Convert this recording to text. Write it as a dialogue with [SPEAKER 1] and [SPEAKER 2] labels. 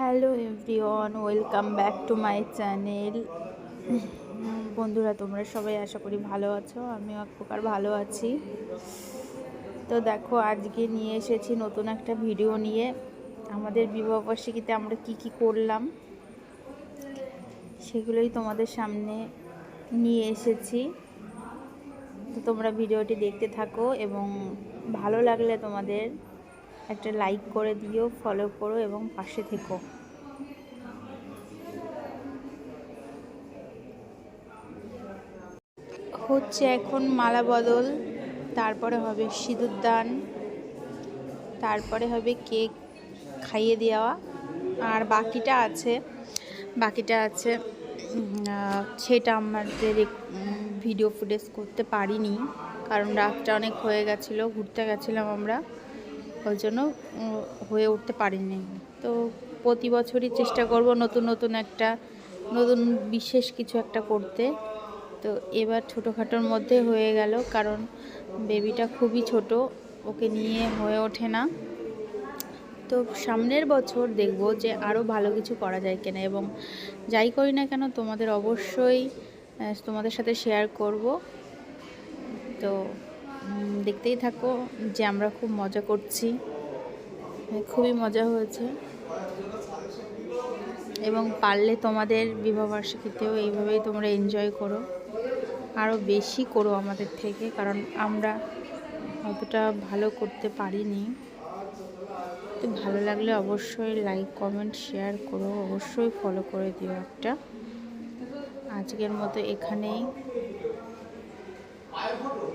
[SPEAKER 1] Hello everyone, welcome back to my channel. বন্ধুরা, তোমরা সবাই আশা করি ভালো আছো, আমিও এক প্রকার ভালো আছি। তো দেখো, আজকে নিয়ে এসেছি নতুন একটা ভিডিও নিয়ে। আমাদের বিবাহবার্ষিকীতে আমরা কি কি করলাম, সেগুলোই তোমাদের সামনে নিয়ে এসেছি। তো তোমরা ভিডিওটি দেখতে থাকো এবং ভালো লাগলে তোমাদের একটা লাইক করে দিও ফলো করো এবং পাশে থেকো। হচ্ছে এখন মালা বদল, তারপরে হবে সিঁদুর দান, তারপরে হবে কেক খাইয়ে দেওয়া, আর বাকিটা আছে বাকিটা আছে সেটা আমাদের ভিডিও ফুটেজ করতে পারিনি, কারণ রাতটা অনেক হয়ে গেছিল, ঘুরতে গেছিলাম আমরা। ওই জন্য হয়ে উঠতে পারিনি তো প্রতি বছরই চেষ্টা করব নতুন নতুন একটা, নতুন বিশেষ কিছু একটা করতে। তো এবার ছোটোখাটোর মধ্যে হয়ে গেল, কারণ বেবিটা খুবই ছোট, ওকে নিয়ে হয়ে ওঠে না। তো সামনের বছর দেখব যে আরও ভালো কিছু করা যায় কিনা, এবং যাই করি না কেন তোমাদের অবশ্যই তোমাদের সাথে শেয়ার করব। তো দেখতেই থাকো যে আমরা খুব মজা করছি। হ্যাঁ, খুবই মজা হয়েছে। এবং পারলে তোমাদের বিবাহবার্ষিকীতেও এইভাবেই তোমরা এনজয় করো। আরও বেশি করো আমাদের থেকে কারণ আমরা অতটা ভালো করতে পারিনি। তো ভালো লাগলে অবশ্যই লাইক কমেন্ট শেয়ার করো। অবশ্যই ফলো করে দিও একটা। আজকের মতো এখানেই। আয় ফটো